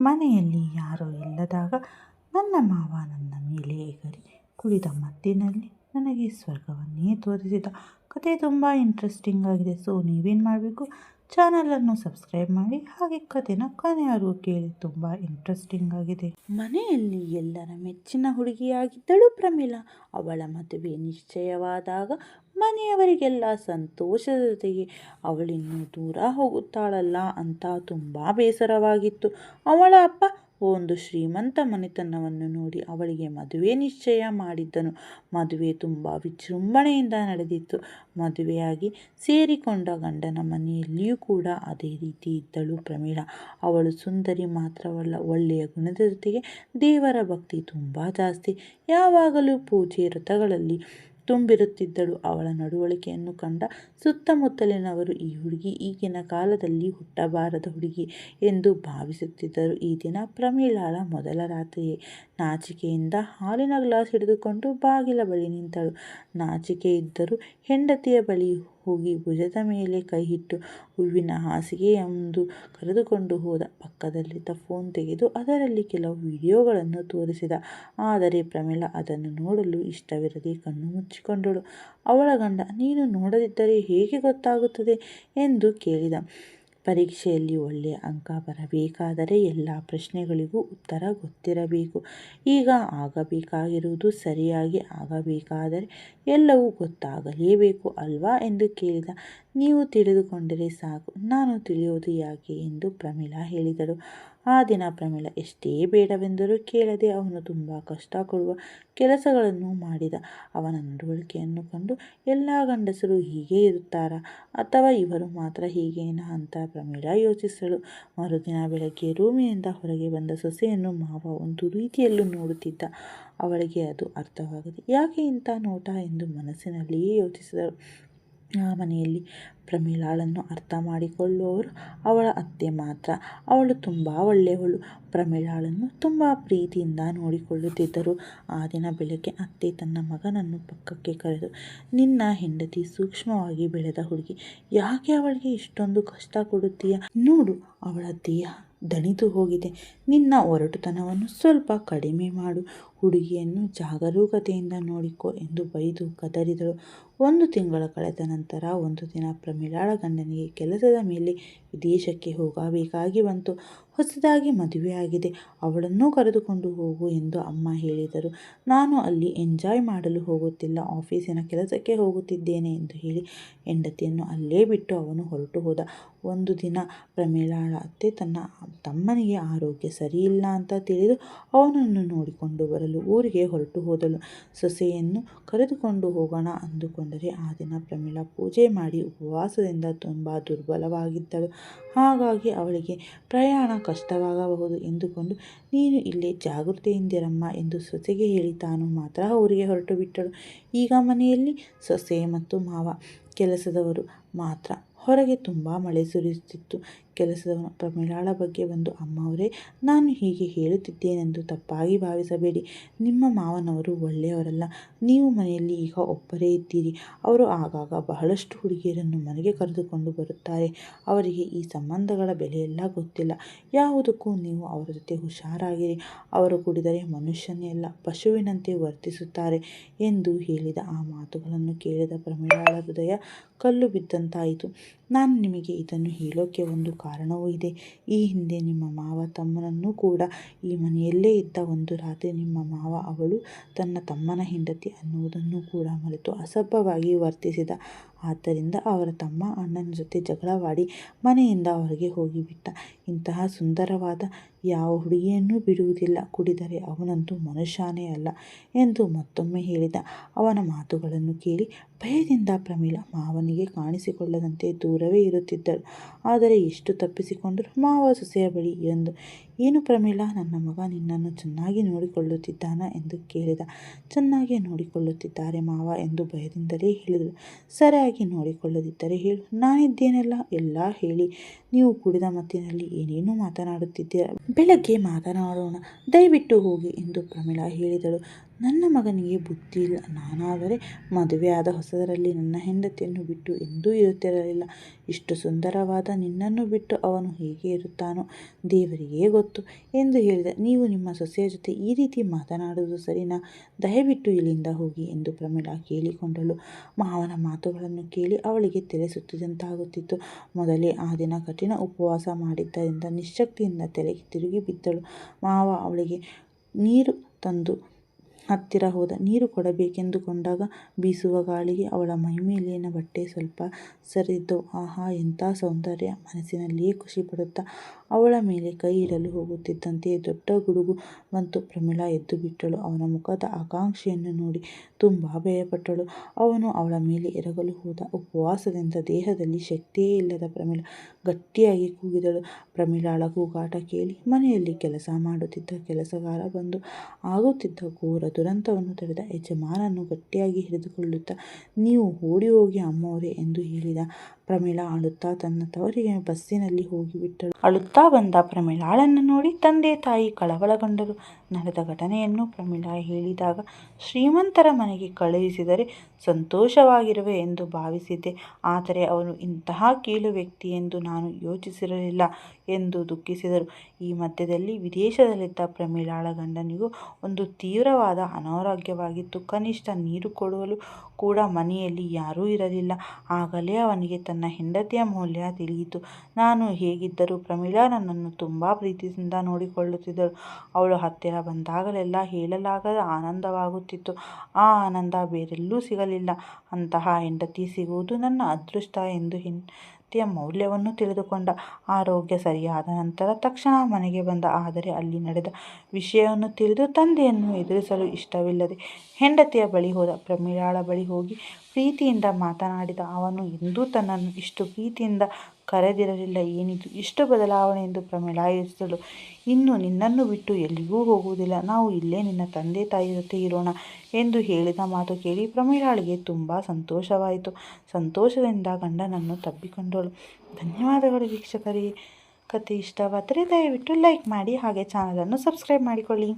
ಮನೆಯಲ್ಲಿ ಯಾರೂ ಇಲ್ಲದಾಗ ನನ್ನ ಮಾವ ನನ್ನ ಮೇಲೆ ಎಗರಿ ಕುಡಿದ ಮತ್ತಿನಲ್ಲಿ ನನಗೆ ಸ್ವರ್ಗವನ್ನೇ ತೋರಿಸಿದ. ಕತೆ ತುಂಬ ಇಂಟ್ರೆಸ್ಟಿಂಗ್ ಆಗಿದೆ. ಸೊ ನೀವೇನು ಮಾಡಬೇಕು? ಚಾನಲನ್ನು ಸಬ್ಸ್ಕ್ರೈಬ್ ಮಾಡಿ, ಹಾಗೆ ಕತೆನ ಕೊನೆಯವರೆಗೂ ಕೇಳಿ ತುಂಬ ಇಂಟ್ರೆಸ್ಟಿಂಗ್ ಆಗಿದೆ. ಮನೆಯಲ್ಲಿ ಎಲ್ಲರ ಮೆಚ್ಚಿನ ಹುಡುಗಿಯಾಗಿದ್ದಳು ಪ್ರಮೀಳಾ. ಅವಳ ಮದುವೆ ನಿಶ್ಚಯವಾದಾಗ ಮನೆಯವರಿಗೆಲ್ಲ ಸಂತೋಷದ ಜೊತೆಗೆ ಅವಳಿನ್ನೂ ದೂರ ಹೋಗುತ್ತಾಳಲ್ಲ ಅಂತ ತುಂಬ ಬೇಸರವಾಗಿತ್ತು. ಅವಳ ಅಪ್ಪ ಒಂದು ಶ್ರೀಮಂತ ಮನೆತನವನ್ನು ನೋಡಿ ಅವಳಿಗೆ ಮದುವೆ ನಿಶ್ಚಯ ಮಾಡಿದ್ದನು. ಮದುವೆ ತುಂಬ ವಿಜೃಂಭಣೆಯಿಂದ ನಡೆದಿತ್ತು. ಮದುವೆಯಾಗಿ ಸೇರಿಕೊಂಡ ಗಂಡನ ಮನೆಯಲ್ಲಿಯೂ ಕೂಡ ಅದೇ ರೀತಿ ಇದ್ದಳು ಪ್ರಮೀಳಾ. ಅವಳು ಸುಂದರಿ ಮಾತ್ರವಲ್ಲ, ಒಳ್ಳೆಯ ಗುಣದ ಜೊತೆಗೆ ದೇವರ ಭಕ್ತಿ ತುಂಬ ಜಾಸ್ತಿ. ಯಾವಾಗಲೂ ಪೂಜೆ ವ್ರತಗಳಲ್ಲಿ ತುಂಬಿರುತ್ತಿದ್ದಳು. ಅವಳ ನಡವಳಿಕೆಯನ್ನು ಕಂಡ ಸುತ್ತಮುತ್ತಲಿನವರು, ಈ ಹುಡುಗಿ ಈಗಿನ ಕಾಲದಲ್ಲಿ ಹುಟ್ಟಬಾರದ ಹುಡುಗಿ ಎಂದು ಭಾವಿಸುತ್ತಿದ್ದರು. ಈ ದಿನ ಪ್ರಮೀಳಾಳ ಮೊದಲ ರಾತ್ರಿಯೇ. ನಾಚಿಕೆಯಿಂದ ಹಾಲಿನ ಗ್ಲಾಸ್ ಹಿಡಿದುಕೊಂಡು ಬಾಗಿಲ ಬಳಿ ನಿಂತಳು. ನಾಚಿಕೆ ಇದ್ದರೂ ಹೆಂಡತಿಯ ಬಳಿ ಹೋಗಿ ಭುಜದ ಮೇಲೆ ಕೈಯಿಟ್ಟು ಹೂವಿನ ಹಾಸಿಗೆ ಎಂದು ಕರೆದುಕೊಂಡು ಹೋದ. ಪಕ್ಕದಲ್ಲಿದ್ದ ಫೋನ್ ತೆಗೆದು ಅದರಲ್ಲಿ ಕೆಲವು ವಿಡಿಯೋಗಳನ್ನು ತೋರಿಸಿದ. ಆದರೆ ಪ್ರಮೀಳಾ ಅದನ್ನು ನೋಡಲು ಇಷ್ಟವಿರದೆ ಕಣ್ಣು ಮುಚ್ಚಿಕೊಂಡಳು. ಅವಳ ಗಂಡ, ನೀನು ನೋಡದಿದ್ದರೆ ಹೇಗೆ ಗೊತ್ತಾಗುತ್ತದೆ? ಎಂದು ಕೇಳಿದ. ಪರೀಕ್ಷೆಯಲ್ಲಿ ಒಳ್ಳೆಯ ಅಂಕ ಬರಬೇಕಾದರೆ ಎಲ್ಲ ಪ್ರಶ್ನೆಗಳಿಗೂ ಉತ್ತರ ಗೊತ್ತಿರಬೇಕು. ಈಗ ಆಗಬೇಕಾಗಿರುವುದು ಸರಿಯಾಗಿ ಆಗಬೇಕಾದರೆ ಎಲ್ಲವೂ ಗೊತ್ತಾಗಲೇಬೇಕು ಅಲ್ವಾ ಎಂದು ಕೇಳಿದ. ನೀವು ತಿಳಿದುಕೊಂಡರೆ ಸಾಕು. ನಾನು ತಿಳಿಯೋದು ಯಾಕೆ ಎಂದು ಪ್ರಮೀಳಾ ಹೇಳಿದಳು. ಆ ದಿನ ಪ್ರಮೇಳ, ಎಷ್ಟೇ ಬೇಡವೆಂದರೂ ಕೇಳದೆ ಅವನು ತುಂಬ ಕಷ್ಟ ಕೊಡುವ ಕೆಲಸಗಳನ್ನು ಮಾಡಿದ. ಅವನ ನಡವಳಿಕೆಯನ್ನು ಕಂಡು ಎಲ್ಲ ಗಂಡಸರು ಹೀಗೆ ಇರುತ್ತಾರಾ? ಅಥವಾ ಇವರು ಮಾತ್ರ ಹೀಗೇನಾ ಅಂತ ಪ್ರಮೇಳ ಯೋಚಿಸಲು ಮರುದಿನ ಬೆಳಗ್ಗೆ ರೂಮಿನಿಂದ ಹೊರಗೆ ಬಂದ ಸೊಸೆಯನ್ನು ಮಾವ ಒಂದು ರೀತಿಯಲ್ಲೂ ನೋಡುತ್ತಿದ್ದ. ಅವಳಿಗೆ ಅದು ಅರ್ಥವಾಗದೆ, ಯಾಕೆ ಇಂಥ ನೋಟ? ಎಂದು ಮನಸ್ಸಿನಲ್ಲಿಯೇ ಯೋಚಿಸಿದಳು. ಆ ಮನೆಯಲ್ಲಿ ಪ್ರಮೀಳಾಳನ್ನು ಅರ್ಥ ಮಾಡಿಕೊಳ್ಳುವವರು ಅವಳ ಅತ್ತೆ ಮಾತ್ರ. ಅವಳು ತುಂಬ ಒಳ್ಳೆಯವಳು. ಪ್ರಮೀಳಾಳನ್ನು ತುಂಬ ಪ್ರೀತಿಯಿಂದ ನೋಡಿಕೊಳ್ಳುತ್ತಿದ್ದರು. ಆ ದಿನ ಬೆಳಗ್ಗೆ ಅತ್ತೆ ತನ್ನ ಮಗನನ್ನು ಪಕ್ಕಕ್ಕೆ ಕರೆದು, ನಿನ್ನ ಹೆಂಡತಿ ಸೂಕ್ಷ್ಮವಾಗಿ ಬೆಳೆದ ಹುಡುಗಿ, ಯಾಕೆ ಅವಳಿಗೆ ಇಷ್ಟೊಂದು ಕಷ್ಟ ಕೊಡುತ್ತೀಯ? ನೋಡು, ಅವಳ ದೇಹ ದಣಿದು ಹೋಗಿದೆ. ನಿನ್ನ ಒರಟುತನವನ್ನು ಸ್ವಲ್ಪ ಕಡಿಮೆ ಮಾಡು. ಹುಡುಗಿಯನ್ನು ಜಾಗರೂಕತೆಯಿಂದ ನೋಡಿಕೊ ಎಂದು ಬೈದು ಕದರಿದಳು. ಒಂದು ತಿಂಗಳ ಕಳೆದ ನಂತರ ಒಂದು ದಿನ ಪ್ರಮೀಳಾಳ ಗಂಡನಿಗೆ ಕೆಲಸದ ಮೇಲೆ ವಿದೇಶಕ್ಕೆ ಹೋಗಬೇಕಾಗಿ ಬಂತು. ಹೊಸದಾಗಿ ಮದುವೆಯಾಗಿದೆ ಅವಳನ್ನೂ ಕರೆದುಕೊಂಡು ಹೋಗು ಎಂದು ಅಮ್ಮ ಹೇಳಿದರು. ನಾನು ಅಲ್ಲಿ ಎಂಜಾಯ್ ಮಾಡಲು ಹೋಗುತ್ತಿಲ್ಲ. ಆಫೀಸಿನ ಕೆಲಸಕ್ಕೆ ಹೋಗುತ್ತಿದ್ದೇನೆ ಎಂದು ಹೇಳಿ ಹೆಂಡತಿಯನ್ನು ಅಲ್ಲೇ ಬಿಟ್ಟು ಅವನು ಹೊರಟು ಹೋದ. ಒಂದು ದಿನ ಪ್ರಮೀಳಾಳ ಅತ್ತೆ ತನ್ನ ತಮ್ಮನಿಗೆ ಆರೋಗ್ಯ ಸರಿಯಿಲ್ಲ ಅಂತ ತಿಳಿದು ಅವನನ್ನು ನೋಡಿಕೊಂಡು ಬರಲು ಊರಿಗೆ ಹೊರಟು ಹೋದಳು. ಸೊಸೆಯನ್ನು ಕರೆದುಕೊಂಡು ಹೋಗೋಣ ಅಂದುಕೊಂಡರೆ ಆ ದಿನ ಪ್ರಮೀಳಾ ಪೂಜೆ ಮಾಡಿ ಉಪವಾಸದಿಂದ ತುಂಬ ದುರ್ಬಲವಾಗಿದ್ದಳು. ಹಾಗಾಗಿ ಅವಳಿಗೆ ಪ್ರಯಾಣ ಕಷ್ಟವಾಗಬಹುದು ಎಂದುಕೊಂಡು, ನೀನು ಇಲ್ಲೇ ಜಾಗೃತೆಯಿಂದಿರಮ್ಮ ಎಂದು ಸೊಸೆಗೆ ಹೇಳಿ ತಾನು ಮಾತ್ರ ಅವರಿಗೆ ಹೊರಟು ಬಿಟ್ಟಳು. ಈಗ ಮನೆಯಲ್ಲಿ ಸೊಸೆ ಮತ್ತು ಮಾವ ಕೆಲಸದವರು ಮಾತ್ರ. ಹೊರಗೆ ತುಂಬ ಮಳೆ ಸುರಿಯುತ್ತಿತ್ತು. ಕೆಲಸದವನು ಪ್ರಮಿಳಾಳ ಬಗ್ಗೆ ಬಂದು ಅಮ್ಮವರೇ, ನಾನು ಹೀಗೆ ಹೇಳುತ್ತಿದ್ದೇನೆಂದು ತಪ್ಪಾಗಿ ಭಾವಿಸಬೇಡಿ. ನಿಮ್ಮ ಮಾವನವರು ಒಳ್ಳೆಯವರಲ್ಲ. ನೀವು ಮನೆಯಲ್ಲಿ ಈಗ ಒಬ್ಬರೇ ಇದ್ದೀರಿ. ಅವರು ಆಗಾಗ ಬಹಳಷ್ಟು ಹುಡುಗಿಯರನ್ನು ಮನೆಗೆ ಕರೆದುಕೊಂಡು ಬರುತ್ತಾರೆ. ಅವರಿಗೆ ಈ ಸಂಬಂಧಗಳ ಬೆಲೆಯೆಲ್ಲ ಗೊತ್ತಿಲ್ಲ. ಯಾವುದಕ್ಕೂ ನೀವು ಅವರ ಜೊತೆ ಹುಷಾರಾಗಿರಿ. ಅವರು ಕುಡಿದರೆ ಮನುಷ್ಯನೇ ಅಲ್ಲ, ಪಶುವಿನಂತೆ ವರ್ತಿಸುತ್ತಾರೆ ಎಂದು ಹೇಳಿದ ಆ ಮಾತುಗಳನ್ನು ಕೇಳಿದ ಪ್ರಮಿಳಾಳ ಹೃದಯ ಕಲ್ಲು ಬಿದ್ದಂತಾಯಿತು. ನಾನು ನಿಮಗೆ ಇದನ್ನು ಹೇಳೋಕ್ಕೆ ಒಂದು ಕಾರಣವೂ ಇದೆ. ಈ ಹಿಂದೆ ನಿಮ್ಮ ಮಾವ ತಮ್ಮನನ್ನು ಕೂಡ ಈ ಮನೆಯಲ್ಲೇ ಇದ್ದ ಒಂದು ರಾತ್ರಿ ನಿಮ್ಮ ಮಾವ ಅವಳು ತನ್ನ ತಮ್ಮನ ಹೆಂಡತಿ ಅನ್ನುವುದನ್ನು ಕೂಡ ಮರೆತು ಅಸಭ್ಯವಾಗಿ ವರ್ತಿಸಿದ ಆದ್ದರಿಂದ ಅವರ ತಮ್ಮ ಅಣ್ಣನ ಜೊತೆ ಜಗಳವಾಡಿ ಮನೆಯಿಂದ ಹೊರಗೆ ಹೋಗಿಬಿಟ್ಟ. ಇಂತಹ ಸುಂದರವಾದ ಯಾವ ಹುಡುಗಿಯನ್ನೂ ಬಿಡುವುದಿಲ್ಲ. ಕುಡಿದರೆ ಅವನಂತೂ ಮನುಷ್ಯನೇ ಅಲ್ಲ ಎಂದು ಮತ್ತೊಮ್ಮೆ ಹೇಳಿದ. ಅವನ ಮಾತುಗಳನ್ನು ಕೇಳಿ ಭಯದಿಂದ ಪ್ರಮೀಳ ಮಾವನಿಗೆ ಕಾಣಿಸಿಕೊಳ್ಳದಂತೆ ದೂರವೇ ಇರುತ್ತಿದ್ದಳು. ಆದರೆ ಎಷ್ಟು ತಪ್ಪಿಸಿಕೊಂಡರೂ ಮಾವ ಸೊಸೆಯ ಬಳಿ ಎಂದು ಏನು ಪ್ರಮೀಳಾ, ನನ್ನ ಮಗ ನಿನ್ನನ್ನು ಚೆನ್ನಾಗಿ ನೋಡಿಕೊಳ್ಳುತ್ತಿದ್ದಾನಾ? ಎಂದು ಕೇಳಿದ. ಚೆನ್ನಾಗಿ ನೋಡಿಕೊಳ್ಳುತ್ತಿದ್ದಾರೆ ಮಾವ ಎಂದು ಭಯದಿಂದಲೇ ಹೇಳಿದಳು. ಸರಿಯಾಗಿ ನೋಡಿಕೊಳ್ಳದಿದ್ದರೆ ಹೇಳು. ನಾನಿದ್ದೇನೆಲ್ಲ? ಎಲ್ಲ ಹೇಳಿ. ನೀವು ಕುಡಿದ ಮತ್ತಿನಲ್ಲಿ ಏನೇನು ಮಾತನಾಡುತ್ತಿದ್ದೀರ? ಬೆಳಗ್ಗೆ ಮಾತನಾಡೋಣ. ದಯವಿಟ್ಟು ಹೋಗಿ ಎಂದು ಪ್ರಮೀಳಾ ಹೇಳಿದಳು. ನನ್ನ ಮಗನಿಗೆ ಬುದ್ಧಿ ಇಲ್ಲ. ನಾನಾದರೆ ಮದುವೆಯಾದ ಹೊಸದರಲ್ಲಿ ನನ್ನ ಹೆಂಡತಿಯನ್ನು ಬಿಟ್ಟು ಎಂದೂ ಇರುತ್ತಿರಲಿಲ್ಲ. ಇಷ್ಟು ಸುಂದರವಾದ ನಿನ್ನನ್ನು ಬಿಟ್ಟು ಅವನು ಹೇಗೆ ಇರುತ್ತಾನೋ ದೇವರಿಗೇ ಗೊತ್ತು ಎಂದು ಹೇಳಿದ. ನೀವು ನಿಮ್ಮ ಸೊಸೆಯ ಜೊತೆ ಈ ರೀತಿ ಮಾತನಾಡುವುದು ಸರಿನಾ? ದಯವಿಟ್ಟು ಇಲ್ಲಿಂದ ಹೋಗಿ ಎಂದು ಪ್ರಮೀಳಾ ಕೇಳಿಕೊಂಡಳು. ಮಾವನ ಮಾತುಗಳನ್ನು ಕೇಳಿ ಅವಳಿಗೆ ತಲೆ ಸುತ್ತಿದಂತಾಗುತ್ತಿತ್ತು ಮೊದಲೇ ಆ ದಿನ ಕಠಿಣ ಉಪವಾಸ ಮಾಡಿದ್ದರಿಂದ ನಿಶ್ಶಕ್ತಿಯಿಂದ ತಲೆಗೆ ತಿರುಗಿ ಬಿದ್ದಳು. ಮಾವ ಅವಳಿಗೆ ನೀರು ತಂದು ಹತ್ತಿರ ಹೋದ ನೀರು ಕೊಡಬೇಕೆಂದುಕೊಂಡಾಗ ಬೀಸುವ ಗಾಳಿಗೆ ಅವಳ ಮೈಮೇಲಿನ ಬಟ್ಟೆ ಸ್ವಲ್ಪ ಸರಿದಿದ್ದವು ಆಹಾ, ಎಂಥ ಸೌಂದರ್ಯ, ಮನಸ್ಸಿನಲ್ಲಿಯೇ ಖುಷಿಪಡುತ್ತಾ ಅವಳ ಮೇಲೆ ಕೈ ಇಡಲು ಹೋಗುತ್ತಿದ್ದಂತೆಯೇ ದೊಡ್ಡ ಗುಡುಗು ಬಂತು. ಪ್ರಮೀಳಾ ಎದ್ದು ಬಿಟ್ಟಳು. ಅವನ ಮುಖದ ಆಕಾಂಕ್ಷೆಯನ್ನು ನೋಡಿ ತುಂಬ ಭಯಪಟ್ಟಳು. ಅವನು ಅವಳ ಮೇಲೆ ಎರಗಲು ಹೋದ. ಉಪವಾಸದಿಂದ ದೇಹದಲ್ಲಿ ಶಕ್ತಿಯೇ ಇಲ್ಲದ ಪ್ರಮೀಳಾ ಗಟ್ಟಿಯಾಗಿ ಕೂಗಿದಳು. ಪ್ರಮೀಳಾಳ ಕೂಗಾಟ ಕೇಳಿ ಮನೆಯಲ್ಲಿ ಕೆಲಸ ಮಾಡುತ್ತಿದ್ದ ಕೆಲಸಗಾರ ಬಂದು ಆಗುತ್ತಿದ್ದ ಘೋರ ದುರಂತವನ್ನು ತಡೆದ ಯಜಮಾನನ್ನು ಗಟ್ಟಿಯಾಗಿ ಹಿಡಿದುಕೊಳ್ಳುತ್ತಾ, ನೀವು ಓಡಿ ಹೋಗಿ ಅಮ್ಮೋರೆ ಎಂದು ಹೇಳಿದ. ಪ್ರಮೀಳಾ ಅಳುತ್ತಾ ತನ್ನ ತವರಿಗೆ ಬಸ್ಸಿನಲ್ಲಿ ಹೋಗಿಬಿಟ್ಟಳು ಅಳುತ್ತಾ ಬಂದ ಪ್ರಮೀಳಾಳನ್ನು ನೋಡಿ ತಂದೆ ತಾಯಿ ಕಳವಳಗೊಂಡರು. ನಡೆದ ಘಟನೆಯನ್ನು ಪ್ರಮೀಳಾ ಹೇಳಿದಾಗ ಶ್ರೀಮಂತರ ಮನೆಗೆ ಕಳುಹಿಸಿದರೆ ಸಂತೋಷವಾಗಿರುವೆ ಎಂದು ಭಾವಿಸಿದ್ದೆ. ಆದರೆ ಅವನು ಇಂತಹ ಕೀಳು ವ್ಯಕ್ತಿ ಎಂದು ನಾನು ಯೋಚಿಸಿರಲಿಲ್ಲ ಎಂದು ದುಃಖಿಸಿದರು. ಈ ಮಧ್ಯದಲ್ಲಿ ವಿದೇಶದಲ್ಲಿದ್ದ ಪ್ರಮೀಳಾಳ ಗಂಡನಿಗೂ ಒಂದು ತೀವ್ರವಾದ ಅನಾರೋಗ್ಯವಾಗಿತ್ತು. ಕನಿಷ್ಠ ನೀರು ಕೊಡಲು ಕೂಡ ಮನೆಯಲ್ಲಿ ಯಾರೂ ಇರಲಿಲ್ಲ. ಆಗಲೇ ಅವನಿಗೆ ತನ್ನ ಹೆಂಡತಿಯ ಮೌಲ್ಯ ತಿಳಿಯಿತು. ನಾನು ಹೇಗಿದ್ದರೂ ಪ್ರಮೀಳಾ ನನ್ನನ್ನು ತುಂಬ ಪ್ರೀತಿಯಿಂದ ನೋಡಿಕೊಳ್ಳುತ್ತಿದ್ದಳು. ಅವಳು ಹತ್ತಿರ ಬಂದಾಗಲೆಲ್ಲ ಹೇಳಲಾಗದ ಆನಂದವಾಗುತ್ತಿತ್ತು. ಆ ಆನಂದ ಬೇರೆಲ್ಲೂ ಸಿಗಲಿಲ್ಲ. ಅಂತಹ ಹೆಂಡತಿ ಸಿಗುವುದು ನನ್ನ ಅದೃಷ್ಟ ಎಂದು ಹೆಂಡತಿಯ ಮೌಲ್ಯವನ್ನು ತಿಳಿದುಕೊಂಡ. ಆರೋಗ್ಯ ಸರಿಯಾದ ನಂತರ ತಕ್ಷಣ ಮನೆಗೆ ಬಂದ. ಆದರೆ ಅಲ್ಲಿ ನಡೆದ ವಿಷಯವನ್ನು ತಿಳಿದು ತಂದೆಯನ್ನು ಎದುರಿಸಲು ಇಷ್ಟವಿಲ್ಲದೆ ಹೆಂಡತಿಯ ಬಳಿ ಹೋದ. ಪ್ರಮೀಳಾಳ ಬಳಿ ಹೋಗಿ ಪ್ರೀತಿಯಿಂದ ಮಾತನಾಡಿದ ಅವನು ಎಂದೂ ತನ್ನನ್ನು ಇಷ್ಟು ಪ್ರೀತಿಯಿಂದ ಕರೆದಿರಲಿಲ್ಲ. ಏನಿದು? ಇಷ್ಟು ಬದಲಾವಣೆ ಎಂದು ಪ್ರಮೀಳಾ ಇರಿಸಿದಳು ಇನ್ನು ನಿನ್ನನ್ನು ಬಿಟ್ಟು ಎಲ್ಲಿಗೂ ಹೋಗುವುದಿಲ್ಲ. ನಾವು ಇಲ್ಲೇ ನಿನ್ನ ತಂದೆ ತಾಯಿ ಜೊತೆ ಇರೋಣ ಎಂದು ಹೇಳಿದ ಮಾತು ಕೇಳಿ ಪ್ರಮೇಳಾಳಿಗೆ ತುಂಬ ಸಂತೋಷವಾಯಿತು. ಸಂತೋಷದಿಂದ ಗಂಡನನ್ನು ತಬ್ಬಿಕೊಂಡಳು. ಧನ್ಯವಾದಗಳು ವೀಕ್ಷಕರೇ. ಕತೆ ಇಷ್ಟವಾದರೆ ದಯವಿಟ್ಟು ಲೈಕ್ ಮಾಡಿ ಹಾಗೆ ಚಾನಲನ್ನು ಸಬ್ಸ್ಕ್ರೈಬ್ ಮಾಡಿಕೊಳ್ಳಿ.